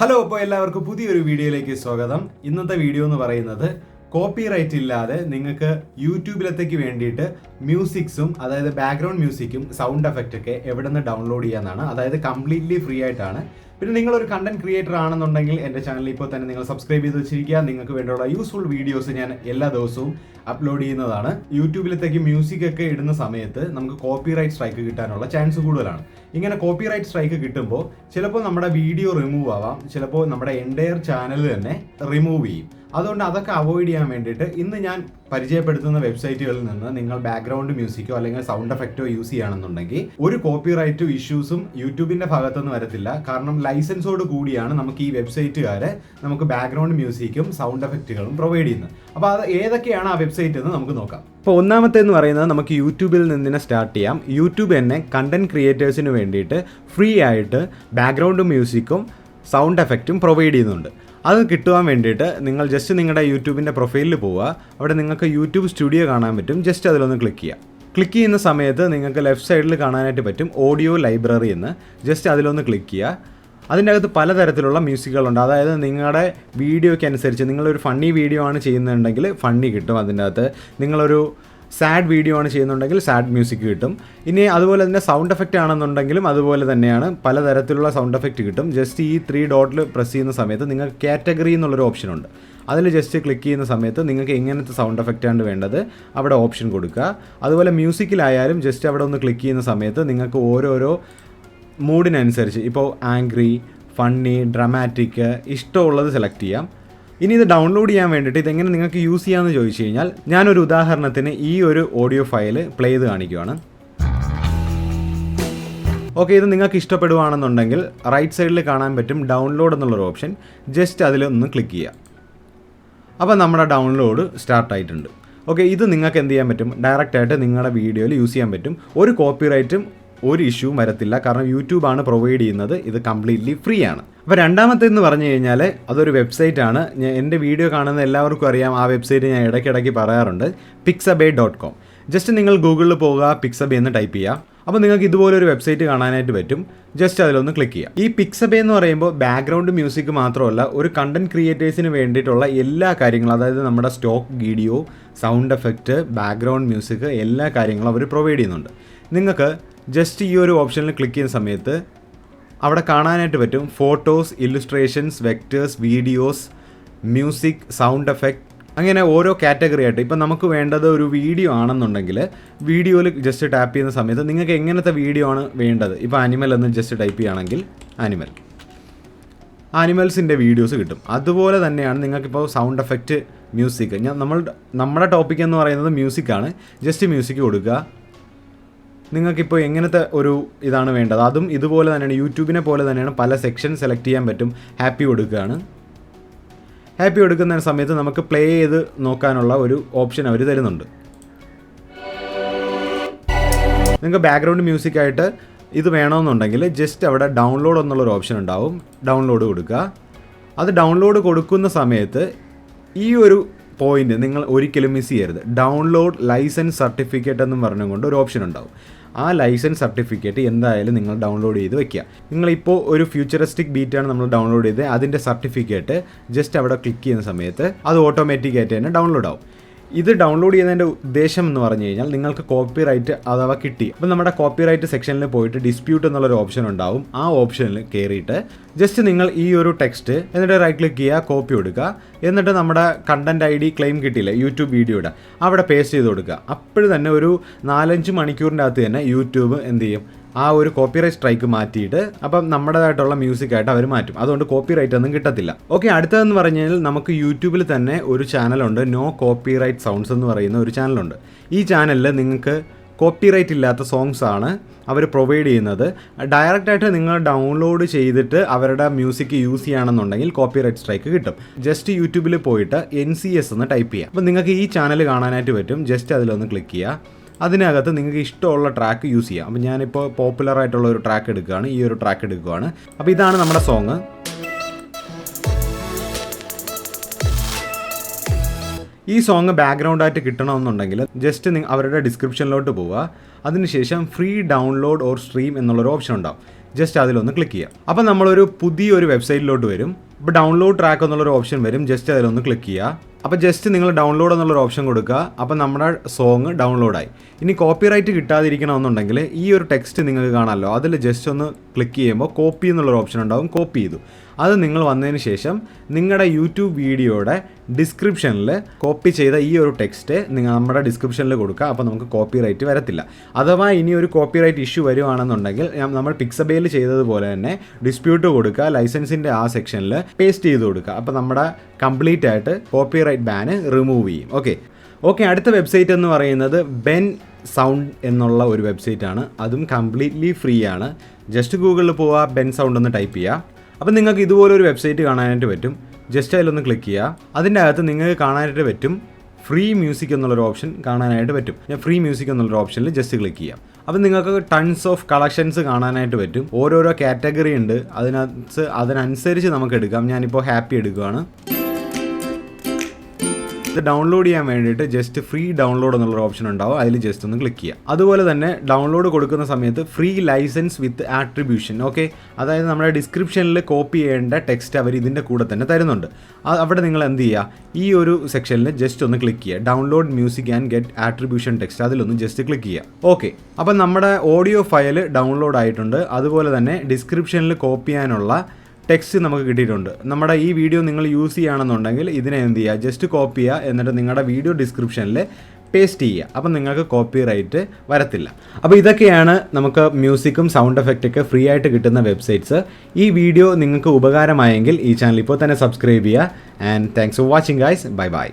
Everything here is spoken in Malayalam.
ഹലോ അപ്പോൾ എല്ലാവർക്കും പുതിയൊരു വീഡിയോയിലേക്ക് സ്വാഗതം. ഇന്നത്തെ വീഡിയോ എന്ന് പറയുന്നത് കോപ്പിറൈറ്റ് ഇല്ലാതെ നിങ്ങൾക്ക് യൂട്യൂബിലത്തേക്ക് വേണ്ടിയിട്ട് മ്യൂസിക്സും അതായത് ബാക്ക്ഗ്രൗണ്ട് മ്യൂസിക്കും സൗണ്ട് എഫക്റ്റൊക്കെ എവിടെ നിന്ന് ഡൗൺലോഡ് ചെയ്യാന്നാണ്. അതായത് കംപ്ലീറ്റ്ലി ഫ്രീ ആയിട്ടാണ് പിന്നെ നിങ്ങളൊരു കണ്ടന്റ് ക്രിയേറ്റർ ആണെന്നുണ്ടെങ്കിൽ എന്റെ ചാനൽ ഇപ്പോൾ തന്നെ നിങ്ങൾ സബ്സ്ക്രൈബ് ചെയ്ത് വെച്ചിരിക്കുക. നിങ്ങൾക്ക് വേണ്ടിയുള്ള യൂസ്ഫുൾ വീഡിയോസ് ഞാൻ എല്ലാ ദിവസവും അപ്ലോഡ് ചെയ്യുന്നതാണ്. യൂട്യൂബിലത്തേക്ക് മ്യൂസിക് ഒക്കെ ഇടുന്ന സമയത്ത് നമുക്ക് കോപ്പിറൈറ്റ് സ്ട്രൈക്ക് കിട്ടാനുള്ള ചാൻസ് കൂടുതലാണ്. ഇങ്ങനെ കോപ്പിറൈറ്റ് സ്ട്രൈക്ക് കിട്ടുമ്പോൾ ചിലപ്പോൾ നമ്മുടെ വീഡിയോ റിമൂവ് ആവാം. ചിലപ്പോൾ നമ്മുടെ എന്റയർ ചാനൽ തന്നെ റിമൂവ് ചെയ്യും. അതുകൊണ്ട് അതൊക്കെ അവോയ്ഡ് ചെയ്യാൻ വേണ്ടിയിട്ട് ഇന്ന് ഞാൻ പരിചയപ്പെടുത്തുന്ന വെബ്സൈറ്റുകളിൽ നിന്ന് നിങ്ങൾ ബാക്ക്ഗ്രൗണ്ട് മ്യൂസിക്കോ അല്ലെങ്കിൽ സൗണ്ട് എഫക്റ്റോ യൂസ് ചെയ്യുകയാണെന്നുണ്ടെങ്കിൽ ഒരു കോപ്പിറൈറ്റ് ഇഷ്യൂസും യൂട്യൂബിന്റെ ഭാഗത്തുനിന്ന് വരത്തില്ല. കാരണം ലൈസൻസോട് കൂടിയാണ് നമുക്ക് ഈ വെബ്സൈറ്റുകാരെ നമുക്ക് ബാക്ക്ഗ്രൗണ്ട് മ്യൂസിക്കും സൗണ്ട് എഫക്റ്റുകളും പ്രൊവൈഡ് ചെയ്യുന്നത്. അപ്പോൾ അത് ഏതൊക്കെയാണ് ആ വെബ്സൈറ്റ് എന്ന് നമുക്ക് നോക്കാം. ഇപ്പോൾ ഒന്നാമത്തെ എന്ന് പറയുന്നത് നമുക്ക് യൂട്യൂബിൽ നിന്ന് തന്നെ സ്റ്റാർട്ട് ചെയ്യാം. യൂട്യൂബ് തന്നെ കണ്ടന്റ് ക്രിയേറ്റേഴ്സിന് വേണ്ടിയിട്ട് ഫ്രീ ആയിട്ട് ബാക്ക്ഗ്രൗണ്ട് മ്യൂസിക്കും സൗണ്ട് എഫക്റ്റും പ്രൊവൈഡ് ചെയ്യുന്നുണ്ട്. അത് കിട്ടുവാൻ വേണ്ടിയിട്ട് നിങ്ങൾ ജസ്റ്റ് നിങ്ങളുടെ യൂട്യൂബിന്റെ പ്രൊഫൈലിൽ പോവുക. അവിടെ നിങ്ങൾക്ക് യൂട്യൂബ് സ്റ്റുഡിയോ കാണാൻ പറ്റും. ജസ്റ്റ് അതിലൊന്ന് ക്ലിക്ക് ചെയ്യുക. ക്ലിക്ക് ചെയ്യുന്ന സമയത്ത് നിങ്ങൾക്ക് ലെഫ്റ്റ് സൈഡിൽ കാണാനായിട്ട് പറ്റും ഓഡിയോ ലൈബ്രറി എന്ന്. ജസ്റ്റ് അതിലൊന്ന് ക്ലിക്ക് ചെയ്യുക. അതിന്റെ അകത്ത് പലതരത്തിലുള്ള മ്യൂസിക്കുകളുണ്ട് അതായത് നിങ്ങളുടെ വീഡിയോയ്ക്ക് അനുസരിച്ച് നിങ്ങളൊരു ഫണ്ണി വീഡിയോ ആണ് ചെയ്യുന്നുണ്ടെങ്കിൽ ഫണ്ണി കിട്ടും അതിന്റെ അകത്ത്. നിങ്ങളൊരു സാഡ് വീഡിയോ ആണ് ചെയ്യുന്നുണ്ടെങ്കിൽ സാഡ് മ്യൂസിക് കിട്ടും. ഇനി അതുപോലെ തന്നെ സൗണ്ട് എഫക്റ്റ് ആണെന്നുണ്ടെങ്കിലും അതുപോലെ തന്നെയാണ് പലതരത്തിലുള്ള സൗണ്ട് എഫക്റ്റ് കിട്ടും. ജസ്റ്റ് ഈ ത്രീ ഡോട്ടിൽ പ്രസ് ചെയ്യുന്ന സമയത്ത് നിങ്ങൾക്ക് കാറ്റഗറി എന്നുള്ളൊരു ഓപ്ഷൻ ഉണ്ട്. അതിൽ ജസ്റ്റ് ക്ലിക്ക് ചെയ്യുന്ന സമയത്ത് നിങ്ങൾക്ക് എങ്ങനത്തെ സൗണ്ട് ആണ് വേണ്ടത് അവിടെ ഓപ്ഷൻ കൊടുക്കുക. അതുപോലെ മ്യൂസിക്കിലായാലും ജസ്റ്റ് അവിടെ ഒന്ന് ക്ലിക്ക് ചെയ്യുന്ന സമയത്ത് നിങ്ങൾക്ക് ഓരോരോ മൂഡിനനുസരിച്ച് ഇപ്പോൾ ആംഗ്രി ഫണ്ണി ഡ്രമാറ്റിക് ഇഷ്ടമുള്ളത് സെലക്ട് ചെയ്യാം. ഇനി ഇത് ഡൗൺലോഡ് ചെയ്യാൻ വേണ്ടിയിട്ട് ഇതെങ്ങനെ നിങ്ങൾക്ക് യൂസ് ചെയ്യാമെന്ന് ചോദിച്ചു കഴിഞ്ഞാൽ ഞാനൊരു ഉദാഹരണത്തിന് ഈ ഒരു ഓഡിയോ ഫയൽ പ്ലേ ചെയ്ത് കാണിക്കുവാണ്. ഓക്കെ ഇത് നിങ്ങൾക്ക് ഇഷ്ടപ്പെടുവാണെന്നുണ്ടെങ്കിൽ റൈറ്റ് സൈഡിൽ കാണാൻ പറ്റും ഡൗൺലോഡ് എന്നുള്ളൊരു ഓപ്ഷൻ ജസ്റ്റ് അതിലൊന്ന് ക്ലിക്ക് ചെയ്യുക അപ്പോൾ നമ്മുടെ ഡൗൺലോഡ് സ്റ്റാർട്ടായിട്ടുണ്ട് ഓക്കെ ഇത് നിങ്ങൾക്ക് എന്ത് ചെയ്യാൻ പറ്റും? ഡയറക്റ്റായിട്ട് നിങ്ങളുടെ വീഡിയോയിൽ യൂസ് ചെയ്യാൻ പറ്റും. ഒരു കോപ്പിറൈറ്റും ഒരു ഇഷ്യൂ വരത്തില്ല. കാരണം യൂട്യൂബാണ് പ്രൊവൈഡ് ചെയ്യുന്നത്. ഇത് കംപ്ലീറ്റ്ലി ഫ്രീ ആണ്. അപ്പോൾ രണ്ടാമത്തേന്ന് പറഞ്ഞു കഴിഞ്ഞാൽ അതൊരു വെബ്സൈറ്റ് ആണ്. ഞാൻ എന്റെ വീഡിയോ കാണുന്ന എല്ലാവർക്കും അറിയാം. ആ വെബ്സൈറ്റ് ഞാൻ ഇടയ്ക്കിടയ്ക്ക് പറയാറുണ്ട്. പിക്സബേ ഡോട്ട് കോം ജസ്റ്റ് നിങ്ങൾ ഗൂഗിളിൽ പോകുക പിക്സബേ എന്ന് ടൈപ്പ് ചെയ്യുക. അപ്പോൾ നിങ്ങൾക്ക് ഇതുപോലെ ഒരു വെബ്സൈറ്റ് കാണാനായിട്ട് പറ്റും. ജസ്റ്റ് അതിലൊന്ന് ക്ലിക്ക് ചെയ്യുക. ഈ പിക്സബേ എന്ന് പറയുമ്പോൾ ബാക്ക്ഗ്രൗണ്ട് മ്യൂസിക് മാത്രമല്ല ഒരു കണ്ടന്റ് ക്രിയേറ്റേഴ്സിന് വേണ്ടിയിട്ടുള്ള എല്ലാ കാര്യങ്ങളും അതായത് നമ്മുടെ stock video sound effect background music എല്ലാ കാര്യങ്ങളും അവർ പ്രൊവൈഡ് ചെയ്യുന്നുണ്ട്. നിങ്ങൾക്ക് ജസ്റ്റ് ഈ ഒരു ഓപ്ഷനിൽ ക്ലിക്ക് ചെയ്യുന്ന സമയത്ത് അവിടെ കാണാനായിട്ട് പറ്റും photos illustrations vectors videos music sound effect അങ്ങനെ ഓരോ കാറ്റഗറി ആയിട്ട്. ഇപ്പം നമുക്ക് വേണ്ടത് ഒരു വീഡിയോ ആണെന്നുണ്ടെങ്കിൽ വീഡിയോയിൽ ജസ്റ്റ് ടാപ്പ് ചെയ്യുന്ന സമയത്ത് നിങ്ങൾക്ക് എങ്ങനത്തെ വീഡിയോ ആണ് വേണ്ടത്? ഇപ്പോൾ അനിമൽ എന്ന് ജസ്റ്റ് ടൈപ്പ് ചെയ്യുകയാണെങ്കിൽ അനിമൽ. ആനിമൽസിന്റെ വീഡിയോസ് കിട്ടും. അതുപോലെ തന്നെയാണ് നിങ്ങൾക്കിപ്പോൾ സൗണ്ട് എഫക്റ്റ് മ്യൂസിക്. ഞാൻ നമ്മൾ നമ്മുടെ ടോപ്പിക് എന്ന് പറയുന്നത് മ്യൂസിക്കാണ്. ജസ്റ്റ് മ്യൂസിക് കൊടുക്കുക. നിങ്ങൾക്കിപ്പോൾ എങ്ങനത്തെ ഒരു ഇതാണ് വേണ്ടത്? അതും ഇതുപോലെ തന്നെയാണ് യൂട്യൂബിനെ പോലെ തന്നെയാണ് പല സെക്ഷൻ സെലക്ട് ചെയ്യാൻ പറ്റും. ഹാപ്പി കൊടുക്കുകയാണ്. ഹാപ്പി കൊടുക്കുന്ന സമയത്ത് നമുക്ക് പ്ലേ ചെയ്ത് നോക്കാനുള്ള ഒരു ഓപ്ഷൻ അവർ തരുന്നുണ്ട്. നിങ്ങൾക്ക് ബാക്ക്ഗ്രൗണ്ട് മ്യൂസിക്കായിട്ട് ഇത് വേണമെന്നുണ്ടെങ്കിൽ ജസ്റ്റ് അവിടെ ഡൗൺലോഡ് എന്നുള്ളൊരു ഓപ്ഷൻ ഉണ്ടാവും. ഡൗൺലോഡ് കൊടുക്കുക. അത് ഡൗൺലോഡ് കൊടുക്കുന്ന സമയത്ത് ഈ ഒരു പോയിന്റ് നിങ്ങൾ ഒരിക്കലും മിസ് ചെയ്യരുത്. ഡൗൺലോഡ് ലൈസൻസ് സർട്ടിഫിക്കറ്റ് എന്നും പറഞ്ഞുകൊണ്ട് ഒരു ഓപ്ഷൻ ഉണ്ടാവും. ആ ലൈസൻസ് സർട്ടിഫിക്കറ്റ് എന്തായാലും നിങ്ങൾ ഡൗൺലോഡ് ചെയ്ത് വെക്കുക. നിങ്ങളിപ്പോൾ ഒരു ഫ്യൂച്ചറിസ്റ്റിക് ബീറ്റാണ് നമ്മൾ ഡൗൺലോഡ് ചെയ്ത് അതിന്റെ സർട്ടിഫിക്കറ്റ് ജസ്റ്റ് അവിടെ ക്ലിക്ക് ചെയ്യുന്ന സമയത്ത് അത് ഓട്ടോമാറ്റിക്കായിട്ട് തന്നെ ഡൗൺലോഡ് ആവും. ഇത് ഡൗൺലോഡ് ചെയ്യുന്നതിന്റെ ഉദ്ദേശം എന്ന് പറഞ്ഞു കഴിഞ്ഞാൽ നിങ്ങൾക്ക് കോപ്പി റൈറ്റ് അഥവാ കിട്ടി. അപ്പം നമ്മുടെ കോപ്പി റൈറ്റ് സെക്ഷനിൽ പോയിട്ട് ഡിസ്പ്യൂട്ട് എന്നുള്ളൊരു ഓപ്ഷൻ ഉണ്ടാവും. ആ ഓപ്ഷനിൽ കയറിയിട്ട് ജസ്റ്റ് നിങ്ങൾ ഈ ഒരു ടെക്സ്റ്റ് എന്നിട്ട് റൈറ്റ് ക്ലിക്ക് ചെയ്യുക കോപ്പി കൊടുക്കുക. എന്നിട്ട് നമ്മുടെ കണ്ടന്റ് ഐ ഡി ക്ലെയിം കിട്ടിയില്ല യൂട്യൂബ് വീഡിയോയുടെ അവിടെ പേസ്റ്റ് ചെയ്ത് കൊടുക്കുക. അപ്പോഴും തന്നെ ഒരു നാലഞ്ച് മണിക്കൂറിന്റെ അകത്ത് തന്നെ യൂട്യൂബ് എന്ത് ചെയ്യും? ആ ഒരു കോപ്പിറൈറ്റ് സ്ട്രൈക്ക് മാറ്റിയിട്ട് അപ്പം നമ്മുടേതായിട്ടുള്ള മ്യൂസിക് ആയിട്ട് അവർ മാറ്റും. അതുകൊണ്ട് കോപ്പിറൈറ്റ് ഒന്നും കിട്ടത്തില്ല. ഓക്കെ അടുത്തതെന്ന് പറഞ്ഞു കഴിഞ്ഞാൽ നമുക്ക് യൂട്യൂബിൽ തന്നെ ഒരു ചാനലുണ്ട് നോ കോപ്പിറൈറ്റ് സൗണ്ട്സ് എന്ന് പറയുന്ന ഒരു ചാനലുണ്ട് ഈ ചാനലിൽ നിങ്ങൾക്ക് കോപ്പിറൈറ്റ് ഇല്ലാത്ത സോങ്സ് ആണ് അവർ പ്രൊവൈഡ് ചെയ്യുന്നത്. ഡയറക്റ്റായിട്ട് നിങ്ങൾ ഡൗൺലോഡ് ചെയ്തിട്ട് അവരുടെ മ്യൂസിക് യൂസ് ചെയ്യുകയാണെന്നുണ്ടെങ്കിൽ കോപ്പിറൈറ്റ് സ്ട്രൈക്ക് കിട്ടും. ജസ്റ്റ് യൂട്യൂബിൽ പോയിട്ട് എൻ സി എസ് എന്ന് ടൈപ്പ് ചെയ്യാം. അപ്പോൾ നിങ്ങൾക്ക് ഈ ചാനൽ കാണാനായിട്ട് പറ്റും. ജസ്റ്റ് അതിലൊന്ന് ക്ലിക്ക് ചെയ്യുക. അതിനകത്ത് നിങ്ങൾക്ക് ഇഷ്ടമുള്ള ട്രാക്ക് യൂസ് ചെയ്യാം. അപ്പോൾ ഞാനിപ്പോൾ പോപ്പുലർ ആയിട്ടുള്ള ഒരു ട്രാക്ക് എടുക്കുകയാണ്. ഈ ഒരു ട്രാക്ക് എടുക്കുകയാണ്. അപ്പോൾ ഇതാണ് നമ്മുടെ സോങ് ഈ സോങ് ബാക്ക്ഗ്രൗണ്ടായിട്ട് കിട്ടണമെന്നുണ്ടെങ്കിൽ ജസ്റ്റ് നിങ്ങൾ അവരുടെ ഡിസ്ക്രിപ്ഷനിലോട്ട് പോവുക. അതിനുശേഷം ഫ്രീ ഡൗൺലോഡ് ഓർ സ്ട്രീം എന്നുള്ളൊരു ഓപ്ഷൻ ഉണ്ടാവും. ജസ്റ്റ് അതിലൊന്ന് ക്ലിക്ക് ചെയ്യുക. അപ്പോൾ നമ്മളൊരു പുതിയൊരു വെബ്സൈറ്റിലോട്ട് വരും. ഇപ്പോൾ ഡൗൺലോഡ് ട്രാക്ക് എന്നുള്ളൊരു ഓപ്ഷൻ വരും. ജസ്റ്റ് അതിലൊന്ന് ക്ലിക്ക് ചെയ്യുക അപ്പോൾ ജസ്റ്റ് നിങ്ങൾ ഡൗൺലോഡ് എന്നുള്ളൊരു ഓപ്ഷൻ കൊടുക്കുക. അപ്പോൾ നമ്മുടെ സോങ് ഡൗൺലോഡായി ഇനി കോപ്പിറൈറ്റ് കിട്ടാതിരിക്കണമെന്നുണ്ടെങ്കിൽ ഈ ഒരു ടെക്സ്റ്റ് നിങ്ങൾക്ക് കാണാമല്ലോ. അതിൽ ജസ്റ്റ് ഒന്ന് ക്ലിക്ക് ചെയ്യുമ്പോൾ കോപ്പി എന്നുള്ളൊരു ഓപ്ഷൻ ഉണ്ടാകും കോപ്പി ചെയ്തു. അത് നിങ്ങൾ വന്നതിന് ശേഷം നിങ്ങളുടെ യൂട്യൂബ് വീഡിയോയുടെ ഡിസ്ക്രിപ്ഷനിൽ കോപ്പി ചെയ്ത ഈ ഒരു ടെക്സ്റ്റ് നിങ്ങൾ നമ്മുടെ ഡിസ്ക്രിപ്ഷനിൽ കൊടുക്കുക അപ്പോൾ നമുക്ക് കോപ്പി റൈറ്റ് വരത്തില്ല. അഥവാ ഇനി ഒരു കോപ്പി റൈറ്റ് ഇഷ്യൂ വരുവാണെന്നുണ്ടെങ്കിൽ നമ്മൾ പിക്സബേയിൽ ചെയ്തതുപോലെ തന്നെ ഡിസ്പ്യൂട്ട് കൊടുക്കുക ലൈസൻസിന്റെ ആ സെക്ഷനിൽ പേസ്റ്റ് ചെയ്ത് കൊടുക്കുക അപ്പോൾ നമ്മുടെ കംപ്ലീറ്റ് ആയിട്ട് കോപ്പി റൈറ്റ് ബാന് റിമൂവ് ചെയ്യും. ഓക്കെ. ഓക്കെ അടുത്ത വെബ്സൈറ്റ് എന്ന് പറയുന്നത് ബെൻ സൗണ്ട് എന്നുള്ള ഒരു വെബ്സൈറ്റാണ്. അതും കംപ്ലീറ്റ്ലി ഫ്രീ ആണ് ജസ്റ്റ് ഗൂഗിളിൽ പോവുക ബെൻ സൗണ്ട് എന്ന് ടൈപ്പ് ചെയ്യുക അപ്പോൾ നിങ്ങൾക്ക് ഇതുപോലെ ഒരു വെബ്സൈറ്റ് കാണാനായിട്ട് പറ്റും. ജസ്റ്റ് അതിലൊന്ന് ക്ലിക്ക് ചെയ്യുക. അതിന്റെ അകത്ത് നിങ്ങൾക്ക് കാണാനായിട്ട് പറ്റും ഫ്രീ മ്യൂസിക് എന്നുള്ളൊരു ഓപ്ഷൻ കാണാനായിട്ട് പറ്റും. ഞാൻ ഫ്രീ മ്യൂസിക് എന്നുള്ളൊരു ഓപ്ഷനിൽ ജസ്റ്റ് ക്ലിക്ക് ചെയ്യാം. അപ്പം നിങ്ങൾക്ക് ടൺസ് ഓഫ് കളക്ഷൻസ് കാണാനായിട്ട് പറ്റും. ഓരോരോ കാറ്റഗറി ഉണ്ട്. അതിനകത്ത് അതിനനുസരിച്ച് നമുക്ക് എടുക്കാം. ഞാനിപ്പോൾ ഹാപ്പി എടുക്കുകയാണ് ഇത് ഡൗൺലോഡ് ചെയ്യാൻ വേണ്ടിയിട്ട് ജസ്റ്റ് ഫ്രീ ഡൗൺലോഡ് എന്നുള്ള ഓപ്ഷൻ ഉണ്ടാവും. അതിൽ ജസ്റ്റ് ഒന്ന് ക്ലിക്ക് ചെയ്യുക. അതുപോലെ തന്നെ ഡൗൺലോഡ് കൊടുക്കുന്ന സമയത്ത് free licence with attribution okay അതായത് നമ്മുടെ ഡിസ്ക്രിപ്ഷനിൽ കോപ്പി ചെയ്യേണ്ട ടെക്സ്റ്റ് അവർ ഇതിന്റെ കൂടെ തന്നെ തരുന്നുണ്ട്. അവിടെ നിങ്ങൾ എന്ത് ചെയ്യുക? ഈ ഒരു സെക്ഷനിൽ ജസ്റ്റ് ഒന്ന് ക്ലിക്ക് ചെയ്യുക. Download music and get attribution text അതിലൊന്ന് ജസ്റ്റ് ക്ലിക്ക് ചെയ്യുക. ഓക്കെ അപ്പം നമ്മുടെ ഓഡിയോ ഫയൽ ഡൗൺലോഡ് ആയിട്ടുണ്ട്. അതുപോലെ തന്നെ ഡിസ്ക്രിപ്ഷനിൽ കോപ്പി ചെയ്യാനുള്ള ടെക്സ്റ്റ് നമുക്ക് കിട്ടിയിട്ടുണ്ട്. നമ്മുടെ ഈ വീഡിയോ നിങ്ങൾ യൂസ് ചെയ്യുകയാണെന്നുണ്ടെങ്കിൽ ഇതിനെ എന്ത് ചെയ്യുക? ജസ്റ്റ് കോപ്പി ചെയ്യുക. എന്നിട്ട് നിങ്ങളുടെ വീഡിയോ ഡിസ്ക്രിപ്ഷനിൽ പേസ്റ്റ് ചെയ്യുക. അപ്പം നിങ്ങൾക്ക് കോപ്പി റൈറ്റ് വരത്തില്ല. അപ്പോൾ ഇതൊക്കെയാണ് നമുക്ക് മ്യൂസിക്കും സൗണ്ട് എഫക്റ്റൊക്കെ ഫ്രീ ആയിട്ട് കിട്ടുന്ന വെബ്സൈറ്റ്സ് ഈ വീഡിയോ നിങ്ങൾക്ക് ഉപകാരമായെങ്കിൽ ഈ ചാനൽ ഇപ്പോൾ തന്നെ സബ്സ്ക്രൈബ് ചെയ്യുക. And thanks for watching guys bye bye